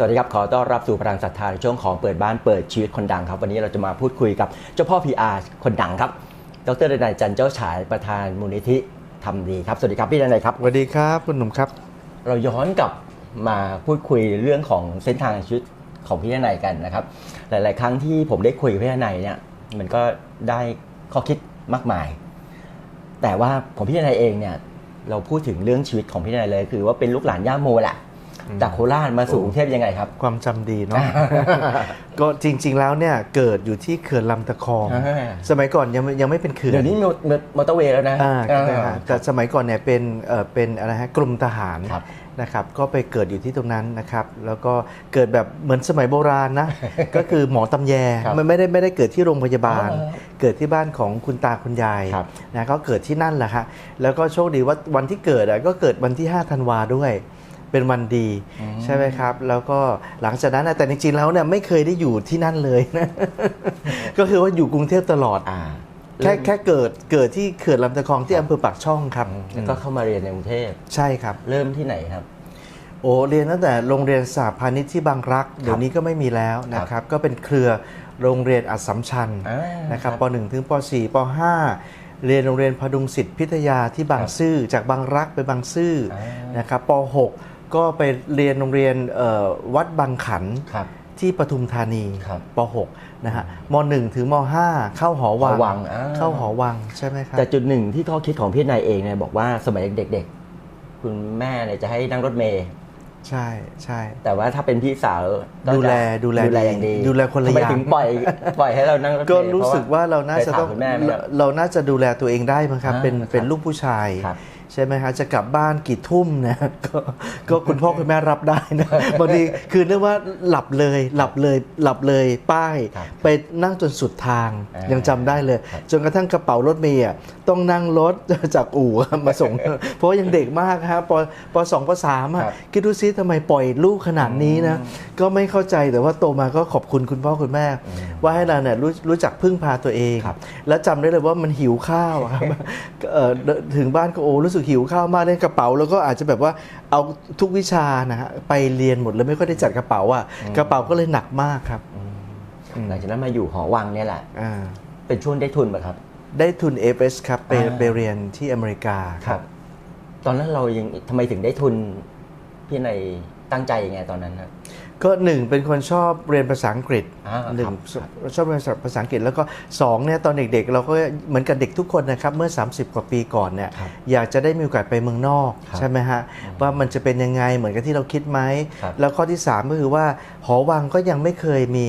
สวัสดีครับ ขอต้อนรับสู่พลังศรัทธาในช่วงของเปิดบ้านเปิดชีวิตคนดังครับ วันนี้เราจะมาพูดคุยกับเจ้าพ่อ PR คนดังครับ ดรดนัยจันทร์เจ้าฉายประธานมูลนิธิทำดีครับ สวัสดีครับพี่ดนัยครับ สวัสดีครับคุณหนุ่มครับ เราย้อนกลับมาพูดคุยเรื่องของเส้นทางชีวิตของพี่ดนัยกันนะครับ หลาย ๆ ครั้งที่ผมได้คุยกับพี่ดนัยเนี่ย มันก็ได้ข้อคิดมากมาย แต่ว่าผมพี่ดนัยเองเนี่ย เราพูดถึงเรื่องชีวิตของพี่ดนัยเลย คือว่าเป็นลูกหลานย่าโมแหละ จากโคราชมาสู่กรุงเทพยังไงครับ ความจำดีเนาะก็จริง ๆ แล้วเนี่ยเกิดอยู่ที่เขื่อนลำตะคองอ่าสมัยก่อนยังไม่ยังไม่เป็นเขื่อนเดี๋ยวนี้มีมอเตอร์เวย์แล้วนะอ่าอ่านะฮะแต่สมัยก่อนเนี่ยเป็นเอ่อเป็นอะไรฮะกรมทหารครับนะครับก็ไปเกิดอยู่ที่ตรงนั้นนะครับ แล้วก็เกิดแบบเหมือนสมัยโบราณนะ ก็คือหมอตำแยครับมันไม่ได้ไม่ได้เกิดที่โรงพยาบาลอ๋อเกิดที่บ้านของคุณตาคุณยายครับนะก็เกิดที่นั่นแหละฮะแล้วก็โชคดีว่าวันที่เกิดอะก็เกิดวันที่ 5 ธันวาด้วย เป็นวันดีอืมใช่ไหมครับ แล้วก็หลังจากนั้นนะแต่จริงๆแล้วเนี่ยไม่เคยได้อยู่ที่นั่นเลยนะ ก็คือว่าอยู่กรุงเทพตลอดอ่าแค่แค่เกิดเกิดที่เขื่อนลำตะคองที่อำเภอปากช่องครับแล้วก็เข้ามาเรียนในกรุงเทพใช่ครับ เริ่มที่ไหนครับ โอ้เรียนตั้งแต่โรงเรียนสาพาณิชย์ที่บางรัก เดี๋ยวนี้ก็ไม่มีแล้วนะครับ ก็เป็นเครือโรงเรียนอัสสัมชัญอ่านะครับครับป .1 ถึงป .4 ป .5 เรียนโรงเรียนพดุงศิษย์พิทยาที่บางครับซื่อจากบางรักไปบางซื่ออานะครับป .6 ก็ไปเรียนโรงเรียนเอ่อวัดบางขันครับที่ปทุมธานีครับป .6 นะฮะม .1 ถึงม .5 เข้าหอวังหอวังอ่าเข้าหอวังใช่ไหมครับแต่จุดหนึ่งที่ข้อคิดของพี่นายเองเนี่ยบอกว่าสมัยเด็กๆ คุณแม่เนี่ยจะให้นั่งรถเมล์ใช่ใช่ แต่ว่าถ้าเป็นพี่สาวก็จะดูแลดูแลดูแลอย่างดีดูแลคนละทำไมอย่างถึงปล่อยปล่อยให้เรานั่งรถเมล์ก็รู้สึกว่าเราน่าจะเคยถมต้องคุณแม่ไหมครับเราน่าจะดูแลตัวเองได้มั้งครับอ่าเป็นครับเป็นลูกผู้ชายครับ ใช่ไหมฮะจะกลับบ้านกี่ทุ่มนะก็ก็คุณพ่อคุณแม่รับได้นะบางทีคือเรียกว่าหลับเลยหลับเลยหลับเลยป้ายครับไปนั่งจนสุดทางอ่ายัยังจำได้เลยครับจนกระทั่งกระเป๋ารถเมย์อะต้องนั่งรถจากอู่มาส่ง เพราะว่ายังเด็กมากครับปปสองปสามอะครับคิดดูซิทำไมปล่อยลูกขนาดนี้นะก็ไม่เข้าใจแต่ว่าโตมาก็ขอบคุณคุณพ่อคุณแม่ ว่าให้เราเนี่ยรู้รู้จักพึ่งพาตัวเองครับแล้วจำได้เลยว่ามันหิวข้าวอะครับเอ่อเดินถึงบ้านก็โอ้รู้สึกหิวข้าวมากในกระเป๋า แล้วก็อาจจะแบบว่าเอาทุกวิชานะฮะไปเรียนหมดเลยไม่ค่อยได้จัดกระเป๋าอะกระเป๋าก็เลยหนักมากครับหลังจากนั้นมาอยู่หอวังเนี่ยแหละอ่าเป็นช่วงได้ทุนป่ะครับ ได้ทุน f อครับไปอ่าไปเรียนที่อเมริกาครับ ตอนนั้นเรายังทำไมถึงได้ทุนพี่นายตั้งใจยังไงตอนนั้นครับ ก็หนึ่งเป็นคนชอบเรียนภาษาอังกฤษอ่าหนึ่งครับชอบเรียนภาษาอังกฤษแล้วก็สองเนี่ยตอนเด็กๆ เราก็เหมือนกับเด็กทุกคนนะครับเมื่อ 30 กว่าปีก่อนเนี่ยครับอยากจะได้มีโอกาสไปเมืองนอกครับใช่ไหมฮะว่ามันจะเป็นยังไงเหมือนกับที่เราคิดไหมครับแล้วข้อที่ 3 ก็คือว่าหอวังก็ยังไม่เคยมี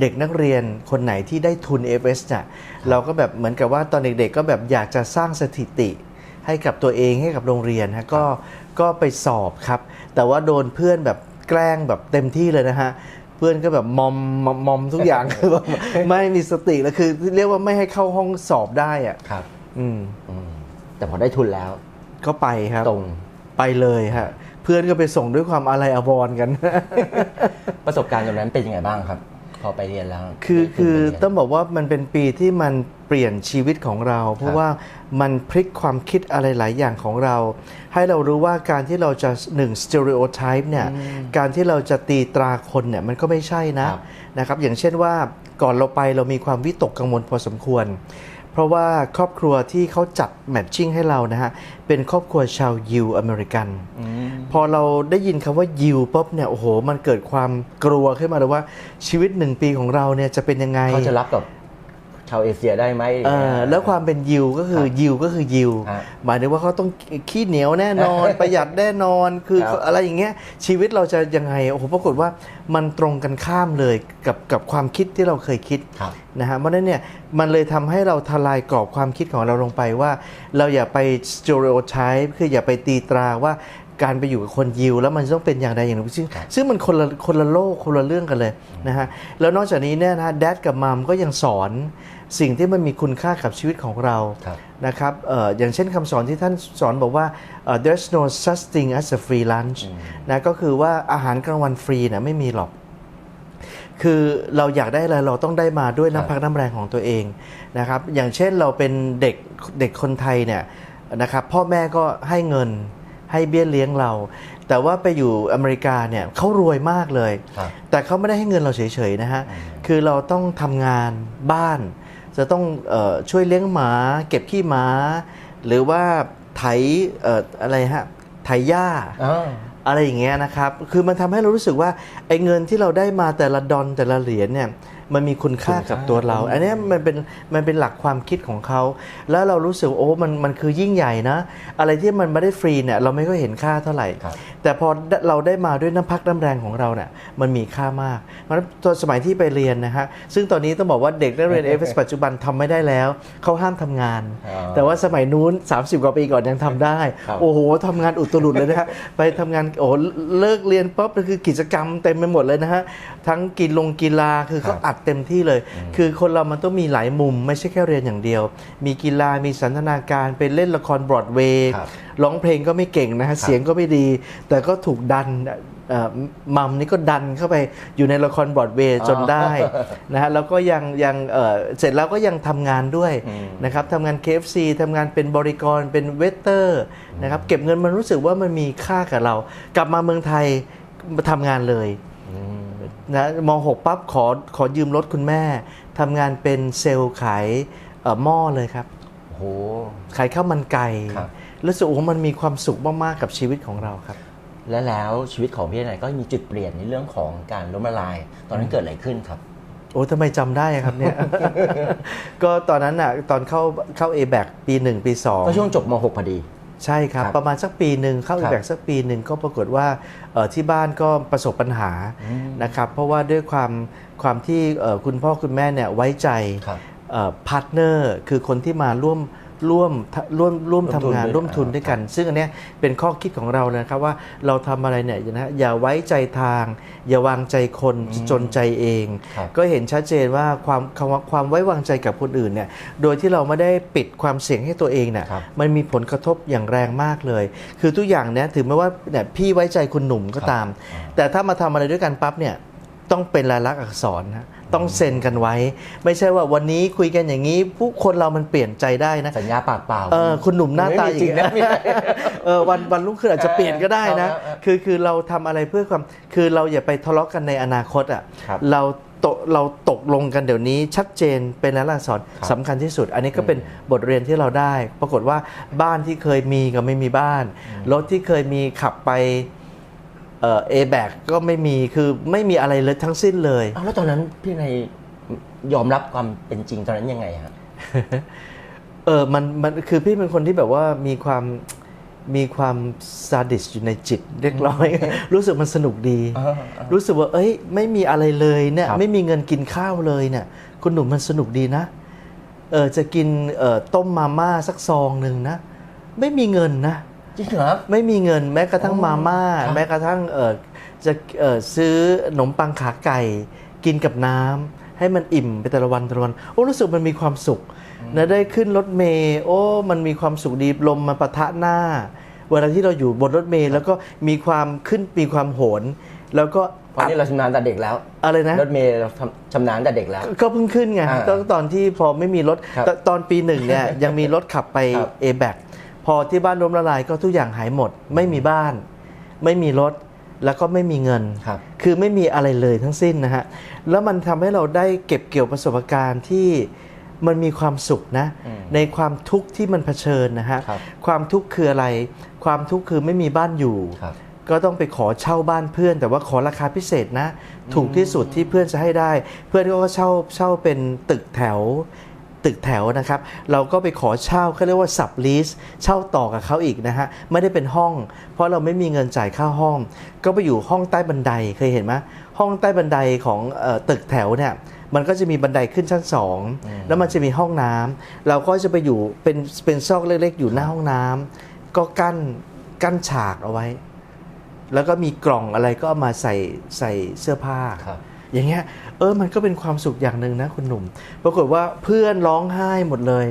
เด็กนักเรียนคนไหนที่ได้ทุน FS เนี่ยเราก็แบบเหมือนกับว่าตอนเด็กๆ ก็แบบอยากจะสร้างสถิติให้กับตัวเองให้กับโรงเรียนฮะก็ก็ไปสอบครับ แต่ว่าโดนเพื่อนแบบ แกล้งแบบเต็มที่เลยนะฮะเพื่อนก็แบบมอมมอมมอมทุกอย่างคือแบบไม่มีสติแล้วคือ เรียกว่าไม่ให้เข้าห้องสอบได้อะครับ อืมอืมแต่พอได้ทุนแล้ว ก็ไปครับตรงไปเลยฮะเพื่อนก็ไปส่งด้วยความอะไรอาวรณ์กัน ประสบการณ์ตรงนั้นเป็นยังไงบ้างครับ พอไปเรียนแล้วคือได้ทุนคือไปเรียนต้องบอกว่ามันเป็นปีที่มันเปลี่ยนชีวิตของเรา เพคราะรับว่ามันพลิกความคิดอะไรหลายอย่างของเรา ให้เรารู้ว่าการที่เราจะหนึ่ง stereotype เนี่ยการที่เราจะตีตราคนเนี่ยมันก็ไม่ใช่นะครับนะครับอย่างเช่นว่าก่อนเราไปเรามีความวิตกกังวลพอสมควร เพราะว่าครอบครัวที่เขาจัดแมทชิ่งให้เรานะฮะ เป็นครอบครัวชาวยิวอเมริกัน พอเราได้ยินคำว่ายิวปุ๊บเนี่ยโอ้โห มันเกิดความกลัวขึ้นมาเลยว่าชีวิตหนึ่งปีของเราเนี่ยจะเป็นยังไงเขาจะรับกับ ชาวเอเชียได้ไหมเออแล้วความเป็นยิวก็คือครับยิวก็คือยิวฮะหมายถึงว่าเขาต้องขี้เหนียวแน่นอน ประหยัดแน่นอนคือครับอะไรอย่างเงี้ยชีวิตเราจะยังไงโอ้โหปรากฏว่ามันตรงกันข้ามเลยกับกับความคิดที่เราเคยคิดครับนะฮะเพราะฉะนั้นเนี่ยมันเลยทำให้เราทลายกรอบความคิดของเราลงไปว่า เราอย่าไป stereotype คืออย่าไปตีตราว่าการไปอยู่กับคนยิวแล้วมันต้องเป็นอย่างใดอย่างหนึ่งซึ่งครับซึ่งมันคนละคนละโลกคนละเรื่องกันเลยนะฮะแล้วนอกจากนี้เนี่ยนะแดดกับมัมก็ยังสอน สิ่งที่มันมีคุณค่ากับชีวิตของเราครับนะครับเอออย่างเช่นคำสอนที่ท่านสอนบอกว่าเอ่อ there's no such thing as a free lunch นะก็คือว่าอาหารกลางวันฟรีนะไม่มีหรอก คือเราอยากได้อะไรเราต้องได้มาด้วยครับน้ำพักน้ำแรงของตัวเองนะครับอย่างเช่นเราเป็นเด็กเด็กคนไทยเนี่ยนะครับพ่อแม่ก็ให้เงินให้เบี้ยเลี้ยงเรา แต่ว่าไปอยู่อเมริกาเนี่ยเขารวยมากเลยครับแต่เขาไม่ได้ให้เงินเราเฉยๆนะฮะคือเราต้องทำงานบ้าน จะต้องเออช่วยเลี้ยงหมาเก็บขี้หมา หรือว่าไถเอ่ออะไรฮะไถหญ้าอ่าอะไรอย่างเงี้ยนะครับ คือมันทำให้เรารู้สึกว่าไอ้เงินที่เราได้มาแต่ละดอนแต่ละเหรียญเนี่ย มันมีคุณค่ากับตัวเรา อันเนี้ยมันเป็นมันเป็นหลักความคิดของเขา แล้วเรารู้สึกว่าโอ้มันมันคือยิ่งใหญ่นะ อะไรที่มันไม่ได้ฟรีเนี่ยเราไม่ค่อยเห็นค่าเท่าไหร่ครับแต่พอเราได้มาด้วยน้ำพักน้ำแรงของเราเนี่ยมันมีค่ามาก เพราะฉะนั้นตอนสมัยที่ไปเรียนนะฮะซึ่งตอนนี้ต้องบอกว่าเด็กนักเรียนเอฟปัจจุบันทำไม่ได้แล้วเขาห้ามทำงานอ๋อแต่ว่าสมัยนู้น 30 กว่าปีก่อนยังทำได้ครับโอ้โหทำงานอุตรุดเลยนะฮะไปทำงานโอ้โหเลิกเรียนปุ๊บก็คือกิจกรรมเต็มไปหมดเลยนะฮะทั้งกินลงกีฬาคือเขาอัดเต็มที่เลย คือคนเรามันต้องมีหลายมุม ไม่ใช่แค่เรียนอย่างเดียว มีกีฬามีสันทนาการไปเล่นละครบรอดเวย์ครับร้องเพลงก็ไม่เก่งนะฮะเสียงก็ไม่ดี แต่ก็ถูกดันเอ่อมัมนี่ก็ดันเข้าไปอยู่ในละครบรอดเวย์จนได้นะฮะแล้วก็ยังยังเอ่อเสร็จแล้วก็ยังทำงานด้วยอืมนะครับทำงาน KFC ทำงานเป็นบริกรเป็นเวเตอร์นะครับเก็บเงินมันรู้สึกว่ามันมีค่ากับเรา กลับมาเมืองไทยมาทำงานเลยอืม นะมหกปั๊บขอขอยืมรถคุณแม่ทำงานเป็นเซลล์ขายเอ่อหม้อเลยครับโอ้โหขายข้าวมันไก่ครับรู้สึกโอ้โหมันมีความสุขมากๆกับชีวิตของเราครับ และแล้วชีวิตของพี่นายก็มีจุดเปลี่ยนในเรื่องของการล้มละลาย ตอนนั้นเกิดอะไรขึ้นครับโอ้ทำไมจำได้อะครับเนี่ย ก็ตอนนั้นอะตอนเข้าเข้า a b a c ปีหนึ่งปีสองก็ช่วงจบม .6 พอดี ใช่ครับ ครับประมาณสักปีหนึ่งเข้าครัอีบกแบบสักปีหนึ่งก็ปรากฏว่าเอ่อที่บ้านก็ประสบปัญหานะครับ เพราะว่าด้วยความความที่เอ่อคุณพ่อคุณแม่เนี่ยไว้ใจครับ พาร์ทเนอร์คือคนที่มาร่วม ร่วมร่วมร่วมร่วมทุนทำงานด้วยร่วมทุนอ่าด้วยกัน ซึ่งอันเนี้ยเป็นข้อคิดของเรานะครับว่าเราทำอะไรเนี่ยนะฮะอย่าไว้ใจทาง อย่าวางใจคนจนใจเองครับก็เห็นชัดเจนว่าความคำว่าความไว้วางใจกับคนอื่นเนี่ยโดยที่เราไม่ได้ปิดความเสี่ยงให้ตัวเองเนี่ยครับมันมีผลกระทบอย่างแรงมากเลย คือทุกอย่างเนี่ยถึงแม้ว่าเนี่ยพี่ไว้ใจคุณหนุ่มก็ตาม แต่ถ้ามาทำอะไรด้วยกันปั๊บเนี่ยต้องเป็นลายลักษณ์อักษรนะ ต้องเซ็นกันไว้ ไม่ใช่ว่าวันนี้คุยกันอย่างนี้ ผู้คนเรามันเปลี่ยนใจได้นะสัญญาปากเปล่าเออคุณหนุ่มหน้าตาไม่มีจริงนะอย่างเงี้ยเออวันวันรุ่งขึ้นอาจจะเปลี่ยนก็ได้นะเออเออเออคือคือเราทำอะไรเพื่อความคือเราอย่าไปทะเลาะกันในอนาคตอะครับเราตกเราตกลงกันเดี๋ยวนี้ชัดเจนเป็นแล้วลักษรครับสำคัญที่สุด อันนี้ก็เป็นบทเรียนที่เราได้ ปรากฏว่าบ้านที่เคยมีกับไม่มีบ้าน รถที่เคยมีขับไป เออแบกก็ไม่มีคือไม่มีอะไรเลยทั้งสิ้นเลยอ้าวแล้วตอนนั้นพี่นายยอมรับความเป็นจริงตอนนั้นยังไงฮะเออมันมันคือพี่เป็นคนที่แบบว่ามีความมีความซาดิสอยู่ในจิตเรียกร้อย รู้สึกมันสนุกดีอ่าอ่ารู้สึกว่า เอ้ย ไม่มีอะไรเลยเนี่ยครับไม่มีเงินกินข้าวเลยเนี่ยคุณหนุ่มมันสนุกดีนะเออจะกินเอ่อต้มมาม่าสักซองหนึ่งนะ ไม่มีเงินนะ จริงเหรอไม่มีเงินแม้กระทั่งอ๋อมาม่าครับแม้กระทั่งเออจะเออซื้อขนมปังขาไก่ กินกับน้ำให้มันอิ่มไปแต่ละวันแต่ละวันโอ้รู้สึกมันมีความสุขนะได้ขึ้นรถเมย์โอ้มันมีความสุขดีลมมาปะทะหน้า เวลาที่เราอยู่บนรถเมย์แล้วก็มีความขึ้นมีความโหน แล้วก็ตอนนี้เราชำนาญแต่เด็กแล้ว อะไรนะ รถเมล์เราทำชำนาญแต่เด็กแล้ว ก็เพิ่งขึ้นไงอ่าตอนตอนที่พอไม่มีรถครับตตอนปีหนึ่งเนี่ยยังมีรถขับไปครับ a b a c พอที่บ้านล้มละลายก็ทุกอย่างหายหมด ไม่มีบ้าน ไม่มีรถแล้วก็ไม่มีเงินครับคือไม่มีอะไรเลยทั้งสิ้นนะฮะ แล้วมันทำให้เราได้เก็บเกี่ยวประสบการณ์ที่มันมีความสุขนะอืมในความทุกข์ที่มันเผชิญนะฮะครับความทุกข์คืออะไร ความทุกข์คือไม่มีบ้านอยู่ครับก็ต้องไปขอเช่าบ้านเพื่อน แต่ว่าขอราคาพิเศษนะ ถูกที่สุดที่เพื่อนจะให้ได้ เพื่อนก็เช่าเช่าเป็นตึกแถว ตึกแถวนะครับ เราก็ไปขอเช่าเขาเรียกว่าสับลีสเช่าต่อกับเขาอีกนะฮะ ไม่ได้เป็นห้อง เพราะเราไม่มีเงินจ่ายค่าห้อง ก็ไปอยู่ห้องใต้บันไดเคยเห็นไหมห้องใต้บันไดของเออตึกแถวเนี่ยมันก็จะมีบันไดขึ้นชั้นสองแล้วมันจะมีห้องน้ำเราก็จะไปอยู่เป็นเป็นซอกเล็กๆ อยู่หน้าห้องน้ำก็กั้นกั้นฉากเอาไว้ แล้วก็มีกล่องอะไรก็เอามาใส่ใส่เสื้อผ้าครับอย่างเงี้ย เออมันก็เป็นความสุขอย่างหนึ่งนะคุณหนุ่ม ปรากฏว่าเพื่อนร้องไห้หมดเลย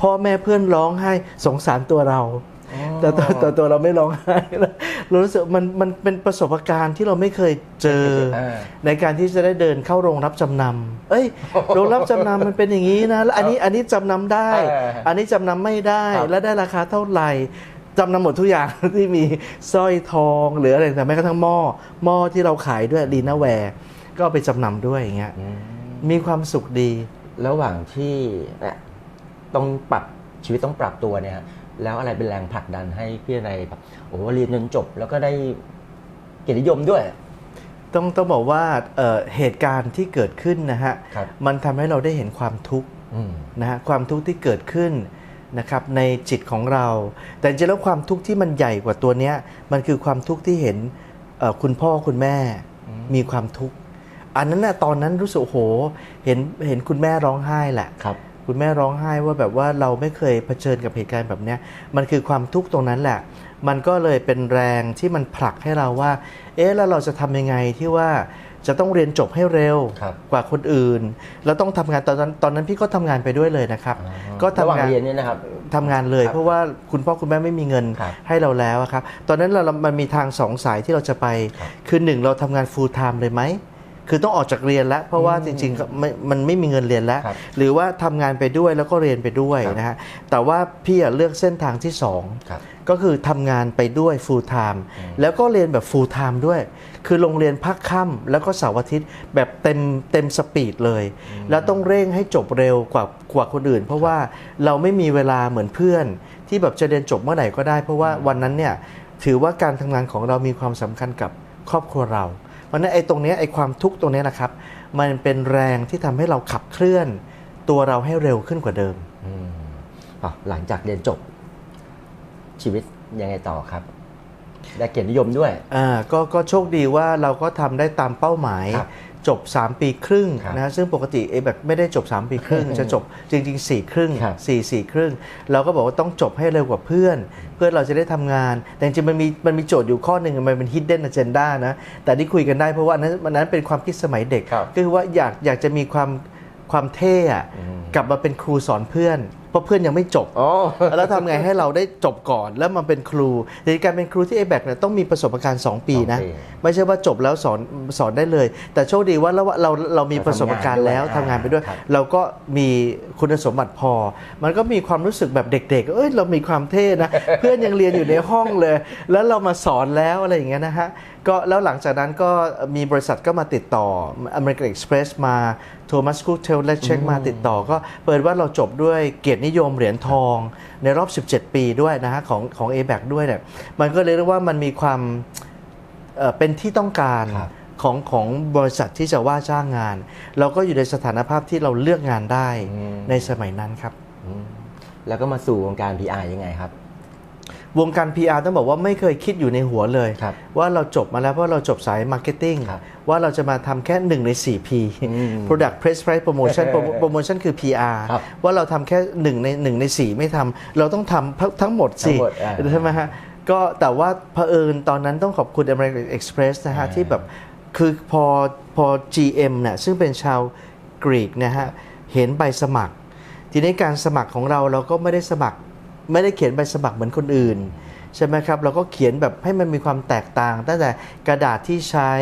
พ่อแม่เพื่อนร้องไห้สงสารตัวเราแต่ตัวตัวตัวเราไม่ร้องไห้เรารู้สึกมันมันเป็นประสบการณ์ที่เราไม่เคยเจออ่าในการที่จะได้เดินเข้าโรงรับจำนำเอ้ยโรงรับจำนำมันเป็นอย่างนี้นะแล้วอันนี้อันนี้จำนำได้เอออัอันนี้จำนำไม่ได้ครับแล้วได้ราคาเท่าไหร่จำนำหมดทุกอย่างที่มีสร้อยทองหรืออะไรแต่างๆแม้กระทั่งหม้อหม้อที่เราขายด้วยลีนาแวร์ ก็เอาไปจำนำด้วยอย่างเงี้ยอืมมีความสุขดีระหว่างที่เนี่ยต้องปรับชีวิตต้องปรับตัวเนี่ยฮะแล้วอะไรเป็นแรงผลักดันให้พี่นายแบบโอ้เรียนจนจบแล้วก็ได้เกียรตินิยมด้วย ต้องต้องบอกว่าเอ่อเหตุการณ์ที่เกิดขึ้นนะฮะครับมันทำให้เราได้เห็นความทุกข์อืมนะฮะความทุกข์ที่เกิดขึ้นนะครับในจิตของเรา แต่จริงๆแล้วความทุกข์ที่มันใหญ่กว่าตัวเนี้ยมันคือความทุกข์ที่เห็นเอ่อคุณพ่อคุณแม่มีความทุกข์ อันนั้นนะตอนนั้นรู้สึกโอ้โหเห็นเห็นคุณแม่ร้องไห้แหละครับคุณแม่ร้องไห้ว่าแบบว่าเราไม่เคยเผชิญกับเหตุการณ์แบบเนี้ยมันคือความทุกข์ตรงนั้นแหละ มันก็เลยเป็นแรงที่มันผลักให้เราว่า เอ๊ะแล้วเราจะทำยังไงที่ว่าจะต้องเรียนจบให้เร็วครับกว่าคนอื่น แล้วต้องทำงานตอนนั้นตอนนั้นพี่ก็ทำงานไปด้วยเลยนะครับ ก็ระหว่างทำงานเรียนเนี่ยนะครับทำงานเลยครับเพราะว่าคุณพ่อคุณแม่ไม่มีเงินครับให้เราแล้วอะครับ ตอนนั้นเรา มันมีทางสองสายที่เราจะไปครับคือหนึ่งเราทำงาน full time เลยไหม คือต้องออกจากเรียนแล้ว เพราะว่าจริงๆก็ไม่มันไม่มีเงินเรียนแล้ว ครับหรือว่าทำงานไปด้วยแล้วก็เรียนไปด้วยครับ นะฮะแต่ว่าพี่อะเลือกเส้นทางที่สองครับ ก็คือทำงานไปด้วย full time แล้วก็เรียนแบบ full time ด้วย คือโรงเรียนพักค่ำแล้วก็เสาร์อาทิตย์แบบเต็มเต็มสปีดเลย แล้วต้องเร่งให้จบเร็วกว่ากว่าคนอื่น เพราะว่าเราไม่มีเวลาเหมือนเพื่อน ที่แบบจะเรียนจบเมื่อไหร่ก็ได้ เพราะว่าวันนั้นเนี่ยถือว่าการทำงานของเรามีความสำคัญกับครอบครัวเราเพ ราะฉะนั้นไอ้ตรงเนี้ยไอ้ความทุกข์ตรงเนี้ยนะครับ มันเป็นแรงที่ทำให้เราขับเคลื่อน ตัวเราให้เร็วขึ้นกว่าเดิมอืมอะหลังจากเรียนจบชีวิตยังไงต่อครับ ได้เกียรตินิยมด้วยอ่าก็ก็โชคดีว่าเราก็ทำได้ตามเป้าหมายครับ จบ 3 ปีครึ่งครับนะฮะซึ่งปกติเอแบบไม่ได้จบ 3 ปีครึ่ง จะจบจริง ๆ 4 ครึ่งครับ4 4 ครึ่ง เราก็บอกว่าต้องจบให้เร็วกว่าเพื่อน เพื่อนเราจะได้ทำงาน แต่จริงๆมันมีมันมีโจทย์อยู่ข้อหนึ่งมันเป็น hidden agenda นะ แต่ที่คุยกันได้เพราะว่าอันนั้นอันนั้นเป็นความคิดสมัยเด็กครับก็คือว่าอยากอยากจะมีความความเท่อะอืมกลับมาเป็นครูสอนเพื่อนเพ ราะเพื่อนยังไม่จบอ๋อแล้วทำไงให้เราได้จบก่อนแล้วมาเป็นครูในการเป็นครูที่ a b a c เนี่ยต้องมีประสบการณ์ 2 ปีนะสองปีไม่ใช่ว่าจบแล้วสอนสอนได้เลย แต่โชคดีว่าเราเราเรามีประสบการณ์แล้วเราทำทำงานนงางไปด้วยครับเราก็มีคุณสมบัติพอ มันก็มีความรู้สึกแบบเด็ก ๆ เอ้ยเรามีความเท่นะ เพื่อนยังเรียนอยู่ในห้องเลย แล้วเรามาสอนแล้วอะไรอย่างเงี้ยนะฮะ ก็แล้วหลังจากนั้นก็มีบริษัทก็มาติดต่อ American Express มาโทมัสคูเทลและเช็คมาติดต่อ ก็เปิดว่าเราจบด้วยเกียรตินิยมเหรียญทองในรอบ 17 ปีด้วยนะฮะของของ a b a c ด้วยเนี่ยมันก็เลยเรียกว่ามันมีความเอ่อเป็นที่ต้องการครับของของบริษัทที่จะว่าจ้างงาน เราก็อยู่ในสถานภาพที่เราเลือกงานได้อืมในสมัยนั้นครับอืมแล้วก็มาสู่วงการ PR ยังไงครับ วงการ PR ต้องบอกว่าไม่เคยคิดอยู่ในหัวเลยครับว่าเราจบมาแล้วเพราะเราจบสายมาร์เก็ตติ้งครับว่าเราจะมาทำแค่ 1 ใน 4P อืม Product Price Price Promotion Promotion คือ PR ครับว่าเราทำแค่ 1 ใน 1 ใน 4 ไม่ทำเราต้องทำทั้งหมดสิทั้งหมดอ่าใช่ไหมฮะก็แต่ว่าเผอิญตอนนั้นต้องขอบคุณ American Express นะฮะอ่าที่แบบคือพอพอ GM เนี่ยซึ่งเป็นชาวกรีกนะฮะเห็นใบสมัคร ทีนี้การสมัครของเราเราก็ไม่ได้สมัคร ไม่ได้เขียนใบสมัครเหมือนคนอื่นใช่ไหมครับเราก็เขียนแบบให้มันมีความแตกต่าง ตั้งแต่กระดาษที่ใช้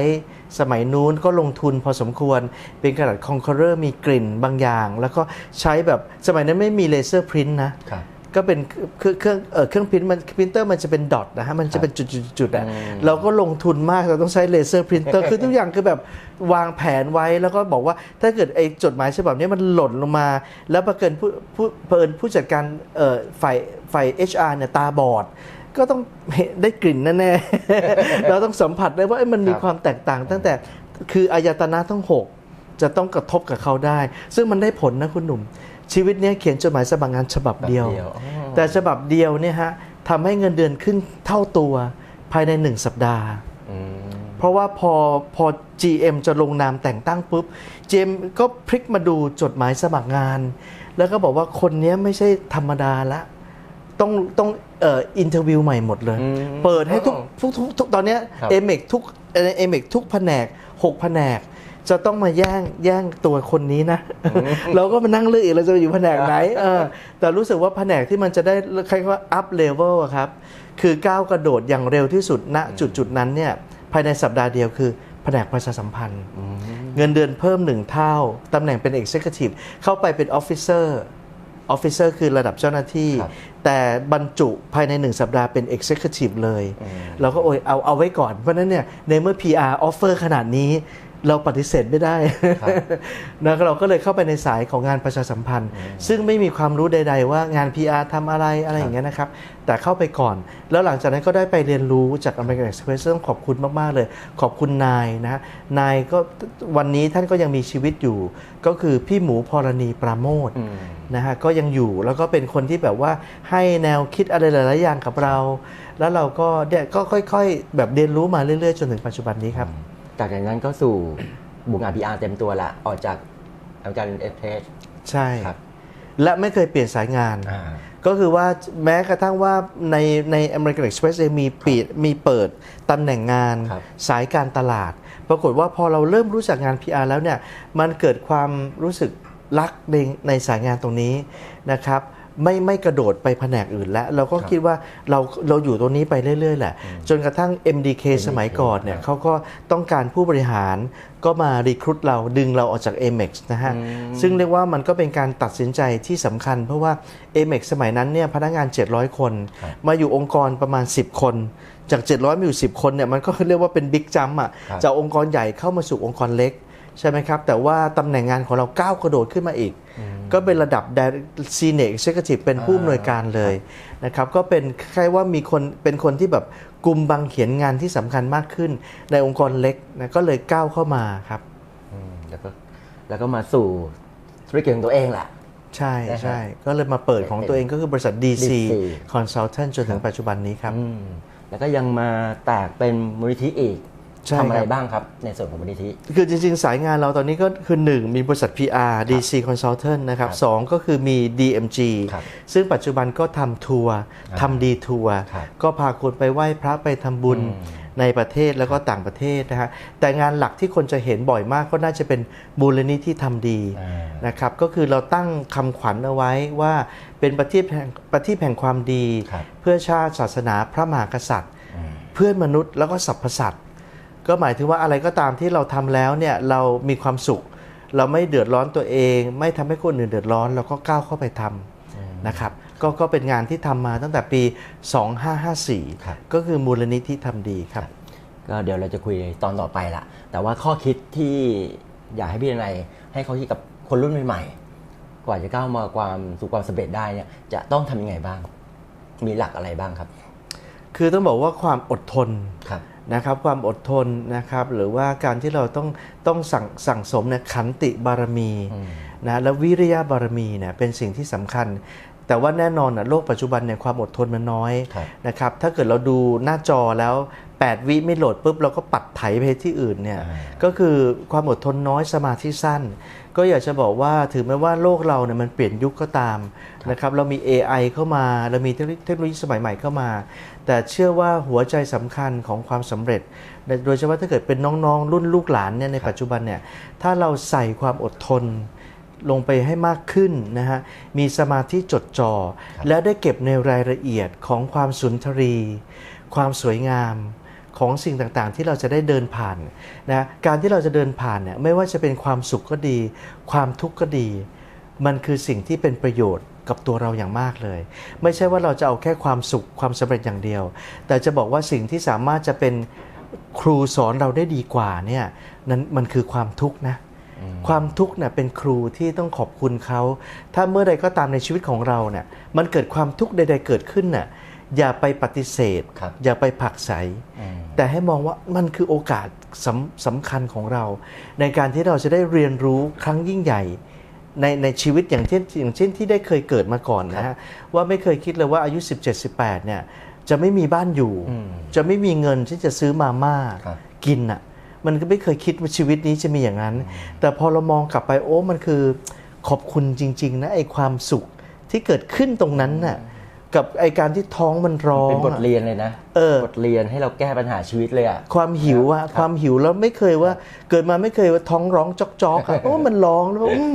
สมัยนู้นก็ลงทุนพอสมควร เป็นกระดาษคอนเคอร์เรอร์มีกลิ่นบางอย่าง แล้วก็ใช้แบบสมัยนั้นไม่มีเลเซอร์พรินต์นะ ก็เป็นเครื่องเครื่องเออเครื่องพิมพ์มันพิมพ์เตอร์มันจะเป็นดอทนะฮะมันจะเป็นจุดๆๆอะอืมเราก็ลงทุนมากเราต้องใช้เลเซอร์พรินเตอร์คือทุกอย่างคือแบบวางแผนไว้แล้วก็บอกว่าถ้าเกิดไอ้จดหมายฉบับนี้มันหล่นลงมา แล้วประเกินผู้ผู้เผอิญผู้จัดการเอ่อฝ่ายฝ่าย HR เนี่ยตาบอดก็ต้องเห็นได้กลิ่นแน่ๆ เราต้องสัมผัสได้ว่าเอ้ยมันมีครับความแตกต่างตั้งแต่คืออายตนะทั้งหกจะต้องกระทบกับเขาได้ ซึ่งมันได้ผลนะคุณหนุ่ม ชีวิตเนี้ยเขียนจดหมายสมัครงานฉบับเดียวแบบเดียวอ๋อแต่ฉบับเดียวเนี่ยฮะทำให้เงินเดือนขึ้นเท่าตัวภายในหนึ่งสัปดาห์อืมเพราะว่าพอพอ GM จะลงนามแต่งตั้งปุ๊บ GM ก็พลิกมาดูจดหมายสมัครงาน แล้วก็บอกว่าคนเนี้ยไม่ใช่ธรรมดาละ ต้องต้องเอ่ออินเทอร์วิวใหม่หมดเลยอืมเปิดให้ทุกทุกทุกทุกตอนเนี้ยครับเอเมกทุกเอเมกทุกแผนกหกแผนก จะต้องมาแย่งแย่งตัวคนนี้นะ เราก็มานั่งเลือกอีกเราจะไปอยู่แผนกไหนเออแต่รู้สึกว่าแผนกที่มันจะได้คล้ายๆว่า up level อะครับ คือก้าวกระโดดอย่างเร็วที่สุดณจุดจุดๆนั้นเนี่ยภายในสัปดาห์เดียวคือแผนกประชาสัมพันธ์ เงินเดือนเพิ่มหนึ่งเท่า ตำแหน่งเป็น Executive เข้าไปเป็น Officer ออฟฟิเซอร์คือระดับเจ้าหน้าที่ครับแต่บรรจุภายในหนึ่งสัปดาห์เป็น Executive เลย เราก็โอยเอาเอาไว้ก่อน เพราะฉะนั้นเนี่ยในเมื่อ PR offer ขนาดนี้ เราปฏิเสธไม่ได้ครับนะเราก็เลยเข้าไปในสายของงานประชาสัมพันธ์ ซึ่งไม่มีความรู้ใด ๆ ว่างาน PR ทำอะไรอะไรอย่างเงี้ยนะครับ แต่เข้าไปก่อน แล้วหลังจากนั้นก็ได้ไปเรียนรู้จาก American Express ต้องขอบคุณมาก ๆ เลย ขอบคุณนายนะฮะนายก็วันนี้ท่านก็ยังมีชีวิตอยู่ ก็คือพี่หมูพรณีปราโมทอืมนะฮะก็ยังอยู่แล้วก็เป็นคนที่แบบว่าให้แนวคิดอะไรหลาย ๆ อย่างกับเรา แล้วเราก็เนี่ยก็ค่อย ๆ แบบเรียนรู้มาเรื่อย ๆ จนถึงปัจจุบันนี้ครับ จากนั้นก็สู่บุกงาน PR เต็มตัวละออกจากอาจารย์เอสเพสใช่ครับ และไม่เคยเปลี่ยนสายงานอ่าก็คือว่าแม้กระทั่งว่าในใน American Express เองมีปีดมีเปิดตำแหน่งงานครับสายการตลาด ปรากฏว่าพอเราเริ่มรู้จักงาน PR แล้วเนี่ย มันเกิดความรู้สึกรักในในสายงานตรงนี้นะครับ ไม่ไม่กระโดดไปแผนกอื่นแล้ว เราก็คิดว่าเราเราอยู่ตรงนี้ไปเรื่อย ๆ แหละ จนกระทั่ง MDK สมัยก่อนเนี่ยครับเขาก็ต้องการผู้บริหารก็มารีครุตเราดึงเราออกจาก Amex นะฮะอืมซึ่งเรียกว่ามันก็เป็นการตัดสินใจที่สำคัญ เพราะว่า Amex สมัยนั้นเนี่ยพนักงาน 700 คนครับมาอยู่องค์กรประมาณ 10 คน จาก 700 มาอยู่ 10 คนเนี่ยมันก็เรียกว่าเป็นบิ๊กจัมอะครับจากองค์กรใหญ่เข้ามาสู่องค์กรเล็กใช่ไหมครับ แต่ว่าตำแหน่งงานของเราก้าวกระโดดขึ้นมาอีก ก็เป็นระดับ Senior Executive เป็นผู้อำนวยการเลยนะครับก็เป็นคล้ายๆว่ามีคนเป็นคนที่แบบกลุ่มบางเขียนงานที่สำคัญมากขึ้น ในองค์กรเล็กนะก็เลยก้าวเข้ามาครับอืมแล้วก็แล้วก็มาสู่ธุรกิจของตัวเองแหละใช่นะฮะใช่ก็เลยมาเปิดของตัวเองก็คือบริษัท DC DC Consultant จนถึงปัจจุบันนี้ครับอืมแล้วก็ยังมาแตกเป็นมูลนิธิอีก ใช่ทำอะไรครับบ้างครับ ในส่วนของมูลนิธิ คือจริงๆ สายงานเราตอนนี้ก็คือ 1 มีบริษัท PR DC Consultant นะครับครับสองก็คือมี DMG ครับซึ่งปัจจุบันก็ทำทัวร์ทำดีทัวร์ครับก็พาคนไปไหว้พระไปทำบุญอืมในประเทศแล้วก็ต่างประเทศนะฮะแต่งานหลักที่คนจะเห็นบ่อยมากก็น่าจะเป็นมูลนิธิทำดีอ่านะครับก็คือเราตั้งคำขวัญเอาไว้ว่าเป็นประทีปแห่งประทีปแห่งความดี ครับ เพื่อชาติศาสนาพระมหากษัตริย์ อืม เพื่อนมนุษย์แล้วก็สรรพสัตว์ ก็หมายถึงว่าอะไรก็ตามที่เราทำแล้วเนี่ยเรามีความสุข เราไม่เดือดร้อนตัวเอง ไม่ทำให้คนอื่นเดือดร้อน เราก็ก้าวเข้าไปทำนะครับก็ก็เป็นงานที่ทำมาตั้งแต่ปี 2554ครับก็คือมูลนิธิทำดีครับ ก็เดี๋ยวเราจะคุยตอนต่อไปละแต่ว่าข้อคิดที่อยากให้พี่นายให้ข้อคิดกับคนรุ่นใหม่ๆ กว่าจะก้าวมาความสู่ความสำเร็จได้เนี่ยจะต้องทำยังไงบ้าง มีหลักอะไรบ้างครับ คือต้องบอกว่าความอดทนครับ นะครับความอดทนนะครับหรือว่าการที่เราต้องต้องสั่งสั่งสมเนี่ยขันติบารมีอืมนะและวิริยะบารมีเนี่ยเป็นสิ่งที่สำคัญ แต่ว่าแน่นอนนะโลกปัจจุบันเนี่ยความอดทนมันน้อยครับนะครับถ้าเกิดเราดูหน้าจอแล้ว 8 วิไม่โหลดปุ๊บเราก็ปัดไถไปที่อื่นเนี่ยอ่าก็คือความอดทนน้อยสมาธิสั้น ก็อยากจะบอกว่าถึงแม้ว่าโลกเราเนี่ยมันเปลี่ยนยุคก็ตามนะครับเรามี AI เข้ามาเรามีเทคโนโลยีสมัยใหม่เข้ามา แต่เชื่อว่าหัวใจสำคัญของความสำเร็จ โดยเฉพาะถ้าเกิดเป็นน้องๆ รุ่นลูกหลานเนี่ยในปัจจุบันเนี่ยถ้าเราใส่ความอดทน ลงไปให้มากขึ้นนะฮะ มีสมาธิจดจ่อ และได้เก็บในรายละเอียดของความสุนทรี ความสวยงามของสิ่งต่างๆ ที่เราจะได้เดินผ่านนะการที่เราจะเดินผ่านเนี่ยไม่ว่าจะเป็นความสุขก็ดี ความทุกข์ก็ดี มันคือสิ่งที่เป็นประโยชน์กับตัวเราอย่างมากเลย ไม่ใช่ว่าเราจะเอาแค่ความสุขความสำเร็จอย่างเดียว แต่จะบอกว่าสิ่งที่สามารถจะเป็นครูสอนเราได้ดีกว่าเนี่ยนั้นมันคือความทุกข์นะ ความทุกข์เนี่ยเป็นครูที่ต้องขอบคุณเขา ถ้าเมื่อใดก็ตามในชีวิตของเราเนี่ยมันเกิดความทุกข์ใด ๆ เกิดขึ้นน่ะอย่าไปปฏิเสธครับอย่าไปผลักไสอืมแต่ให้มองว่ามันคือโอกาสสำสำคัญของเรา ในการที่เราจะได้เรียนรู้ครั้งยิ่งใหญ่ในในชีวิตอย่างเช่นอย่างเช่นที่ได้เคยเกิดมาก่อนนะฮะว่าไม่เคยคิดเลยว่าอายุ 17-18เนี่ยจะไม่มีบ้านอยู่อืมจะไม่มีเงินที่จะซื้อมาม่าครับกินอะ มันก็ไม่เคยคิดว่าชีวิตนี้จะมีอย่างนั้น แต่พอเรามองกลับไปโอ้มันคือขอบคุณจริง ๆ นะไอ้ความสุขที่เกิดขึ้นตรงนั้นน่ะกับไอ้การที่ท้องมันร้องเป็นบทอะเรียนเลยนะเออบทเรียนให้เราแก้ปัญหาชีวิตเลยอะความหิวอะครับความหิวแล้วไม่เคยว่า เกิดมาไม่เคยว่าท้องร้องจอกจอกอะโอ้มันร้องแล้วอืม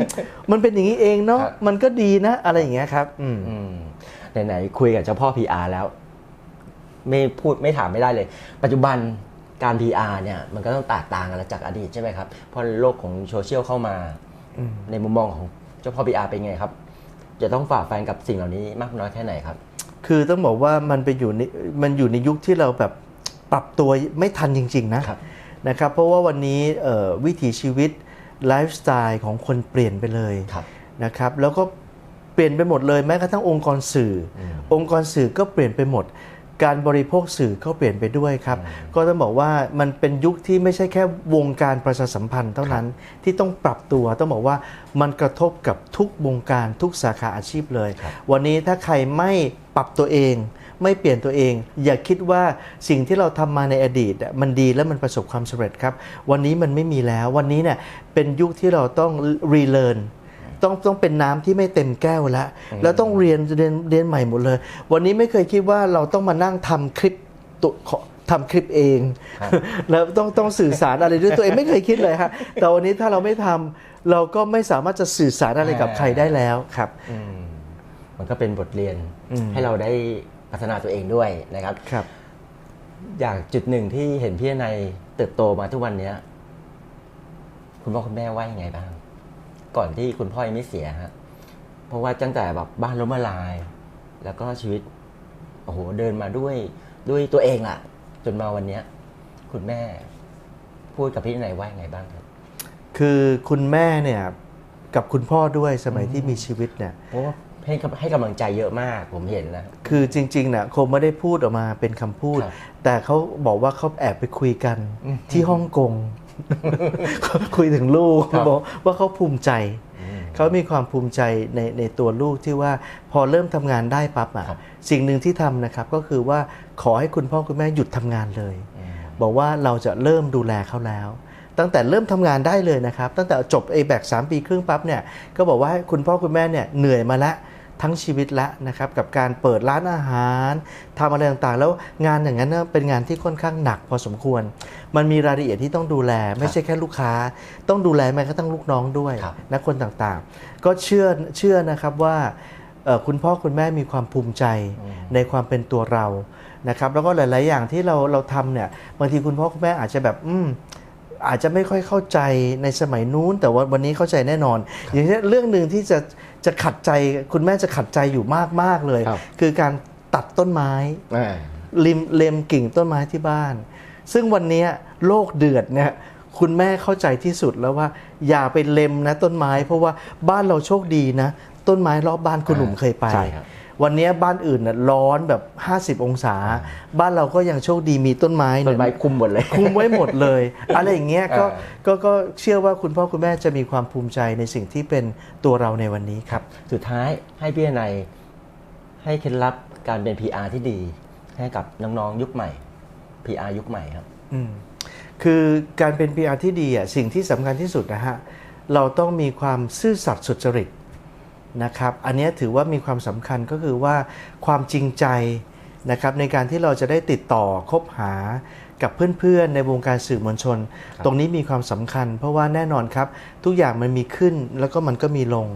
มันเป็นอย่างนี้เองเนาะครับมันก็ดีนะ อะไรอย่างเงี้ยครับ อืมอืมไหนๆคุยกับเจ้าพ่อ PR แล้ว ไม่พูดไม่ถามไม่ได้เลย ปัจจุบัน การ PR เนี่ยมันก็ต้องแตกต่างกันจากอดีตใช่ไหมครับเพราะโลกของโซเชียลเข้ามา ในมุมมองของเจ้าพ่อ PR เป็นไงครับ จะต้องฝ่าฟันกับสิ่งเหล่านี้มากน้อยแค่ไหนครับ คือต้องบอกว่ามันไปอยู่ในมันอยู่ในยุคที่เราแบบปรับตัวไม่ทันจริง ๆ นะครับนะครับเพราะว่าวันนี้เอ่อวิถีชีวิตไลฟ์สไตล์ของคนเปลี่ยนไปเลยครับนะครับแล้วก็เปลี่ยนไปหมดเลยแม้กระทั่งองค์กรสื่ออองค์กรสื่อก็เปลี่ยนไปหมด การบริโภคสื่อก็เปลี่ยนไปด้วยครับ ก็ต้องบอกว่ามันเป็นยุคที่ไม่ใช่แค่วงการประชาสัมพันธ์เท่านั้นที่ต้องปรับตัวต้องบอกว่ามันกระทบกับทุกวงการทุกสาขาอาชีพเลยครับวันนี้ถ้าใครไม่ปรับตัวเองไม่เปลี่ยนตัวเอง อย่าคิดว่าสิ่งที่เราทำมาในอดีตอะมันดีและมันประสบความสำเร็จครับ วันนี้มันไม่มีแล้ว วันนี้เนี่ยเป็นยุคที่เราต้องรีเลิร์น ต้องต้องเป็นน้ำที่ไม่เต็มแก้วแล้วแล้วต้องเรียนเรียนเรียนใหม่หมดเลย วันนี้ไม่เคยคิดว่าเราต้องมานั่งทำคลิปตัวขอทำคลิปเองครับแล้วต้องต้องสื่อสารอะไรด้วยตัวเองไม่เคยคิดเลยฮะแต่วันนี้ถ้าเราไม่ทำเราก็ไม่สามารถจะสื่อสารอะไรกับใครได้แล้วครับอืมมันก็เป็นบทเรียนอืมให้เราได้พัฒนาตัวเองด้วยนะครับครับ อยากจุดหนึ่งที่เห็นพี่ในยเติบโตมาทุกวันเนี้ย คุณพ่อคุณแม่ว่ายังไงบ้าง ก่อนที่คุณพ่อยังไม่เสียฮะเพราะว่าตั้งแต่แบบบ้านล้มละลาย แล้วก็ชีวิตโอ้โหเดินมาด้วยด้วยตัวเองอะจนมาวันเนี้ย คุณแม่ พูดกับพี่ในยว่ายังไงบ้างครับ คือคุณแม่เนี่ยกับคุณพ่อด้วยสมัยที่มีชีวิตเนี่ยเพราะว่าให้กำให้กำลังใจเยอะมากผมเห็นนะ คือจริงๆเนี่ยคงไม่ได้พูดออกมาเป็นคำพูด ครับแต่เขาบอกว่าเขาแอบไปคุยกันที่ฮ่องกง คุยถึงลูกครับบอกว่าเขาภูมิใจ เขามีความภูมิใจในในตัวลูกที่ว่าพอเริ่มทำงานได้ปั๊บอะครับสิ่งหนึ่งที่ทำนะครับก็คือว่าขอให้คุณพ่อคุณแม่หยุดทำงานเลย บอกว่าเราจะเริ่มดูแลเขาแล้ว ตั้งแต่เริ่มทำงานได้เลยนะครับ ตั้งแต่จบ a b a c 3ปีครึ่งปั๊บเนี่ยก็บอกว่าให้คุณพ่อคุณแม่เนี่ยเหนื่อยมาแล้วทั้งชีวิตละนะครับกับการเปิดร้านอาหารทำอะไรต่างๆ แล้วงานอย่างนั้นนะเป็นงานที่ค่อนข้างหนักพอสมควร มันมีรายละเอียดที่ต้องดูแล ไม่ใช่แค่ลูกค้า ต้องดูแลแม้กระทั่งลูกน้องด้วยครับนะคนต่างๆ ก็เชื่อเชื่อนะครับว่าเอ่อคุณพ่อคุณแม่มีความภูมิใจในความเป็นตัวเรานะครับแล้วก็หลาย ๆ อย่างที่เราเราทำเนี่ยบางทีคุณพ่อคุณแม่อาจจะแบบอืมอาจจะไม่ค่อยเข้าใจในสมัยนู้น แต่ว่าวันนี้เข้าใจแน่นอน อย่างเช่นเรื่องหนึ่งที่จะจะขัดใจคุณแม่จะขัดใจอยู่มากๆเลยครับคือการตัดต้นไม้อ่าริมเล็มกิ่งต้นไม้ที่บ้าน ซึ่งวันเนี้ยโลกเดือดเนี่ยคุณแม่เข้าใจที่สุดแล้วว่า อย่าไปเล็มนะต้นไม้ เพราะว่าบ้านเราโชคดีนะ ต้นไม้รอบบ้านคุณหนุ่มเคยไปใช่ครับวันเนี้ยบ้านอื่นน่ะร้อนแบบ 50 องศา บ้านเราก็ยังโชคดีมีต้นไม้ต้นเนี่ยไม้คุมหมดเลย คุมไว้หมดเลย อะไรอย่างเงี้ยก็อ่าก็ก็เชื่อว่าคุณพ่อคุณแม่จะมีความภูมิใจในสิ่งที่เป็นตัวเราในวันนี้ครับ สุดท้ายให้พี่นายให้เคล็ดลับการเป็น PR ที่ดีให้กับน้องๆยุคใหม่ PR ยุคใหม่ครับอืมคือการเป็น PR ที่ดีอะสิ่งที่สำคัญที่สุดนะฮะเราต้องมีความซื่อสัตย์สุจริตนะครับ อันเนี้ยถือว่ามีความสำคัญก็คือว่าความจริงใจนะครับในการที่เราจะได้ติดต่อคบหากับเพื่อนๆ ในวงการสื่อมวลชน ตรงนี้มีความสำคัญ เพราะว่าแน่นอนครับ ทุกอย่างมันมีขึ้นแล้วก็มันก็มีลง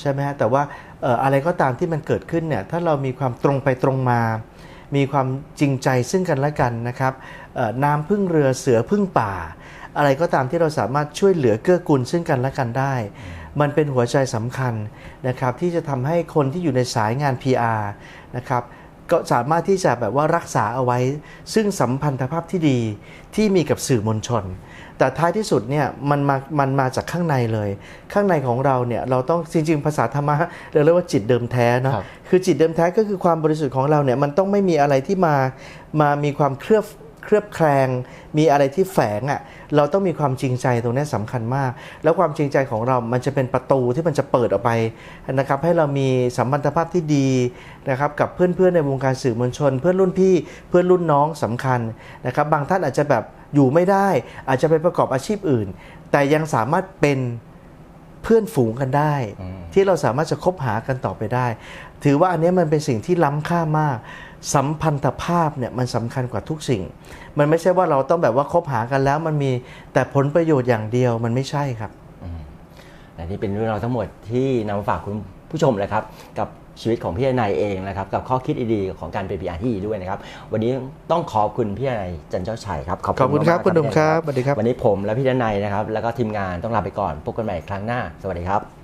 ใช่ไหมฮะแต่ว่าเอ่ออะไรก็ตามที่มันเกิดขึ้นเนี่ยถ้าเรามีความตรงไปตรงมา มีความจริงใจซึ่งกันและกันนะครับน้ำพึ่งเรือเสือพึ่งป่า อะไรก็ตามที่เราสามารถช่วยเหลือเกื้อกูลซึ่งกันและกันได้ มันเป็นหัวใจสำคัญนะครับที่จะทำให้คนที่อยู่ในสายงาน PR นะครับ ก็สามารถที่จะแบบว่ารักษาเอาไว้ ซึ่งสัมพันธภาพที่ดีที่มีกับสื่อมวลชน แต่ท้ายที่สุดเนี่ยมันมามันมาจากข้างในเลย ข้างในของเราเนี่ยเราต้องจริงๆ ภาษาธรรมะเราเรียกว่าจิตเดิมแท้เนาะครับคือจิตเดิมแท้ก็คือความบริสุทธิ์ของเราเนี่ยมันต้องไม่มีอะไรที่มามามีความเคลือบ เคลือบแคลง มีอะไรที่แฝงอะ่ะเราต้องมีความจริงใจตรงนี้สำคัญมาก แล้วความจริงใจของเรามันจะเป็นประตูที่มันจะเปิดออกไปนะครับให้เรามีสัมพันธภาพที่ดีนะครับกับเพื่อนๆในวงการสื่อมวลชน เพื่อนรุ่นพี่เพื่อนรุ่นน้องสำคัญนะครับบางท่านอาจจะแบบอยู่ไม่ได้ อาจจะไปประกอบอาชีพอื่น แต่ยังสามารถเป็น เพื่อนฝูงกันได้ ที่เราสามารถจะคบหากันต่อไปได้ ถือว่าอันเนี้ยมันเป็นสิ่งที่ล้ำค่ามาก สัมพันธภาพเนี่ยมันสำคัญกว่าทุกสิ่ง มันไม่ใช่ว่าเราต้องแบบว่าคบหากันแล้ว มันมีแต่ผลประโยชน์อย่างเดียวมันไม่ใช่ครับและนี่เป็นเรื่องราวทั้งหมดที่นำมาฝากคุณผู้ชมเลยครับ กับ ชีวิตของพี่นายเองนะครับกับข้อคิดดีๆของการเป็น PR ที่ดีด้วยนะครับ วันนี้ต้องขอบคุณพี่นายจันเจ้าชัยครับขอบคุณครับมากๆคุณหนุ่มครับพี่สวัสดีครับวันนี้ผมและพี่นายนะครับแล้วก็ทีมงานต้องลาไปก่อนพบกันใหม่ครั้งหน้า สวัสดีครับ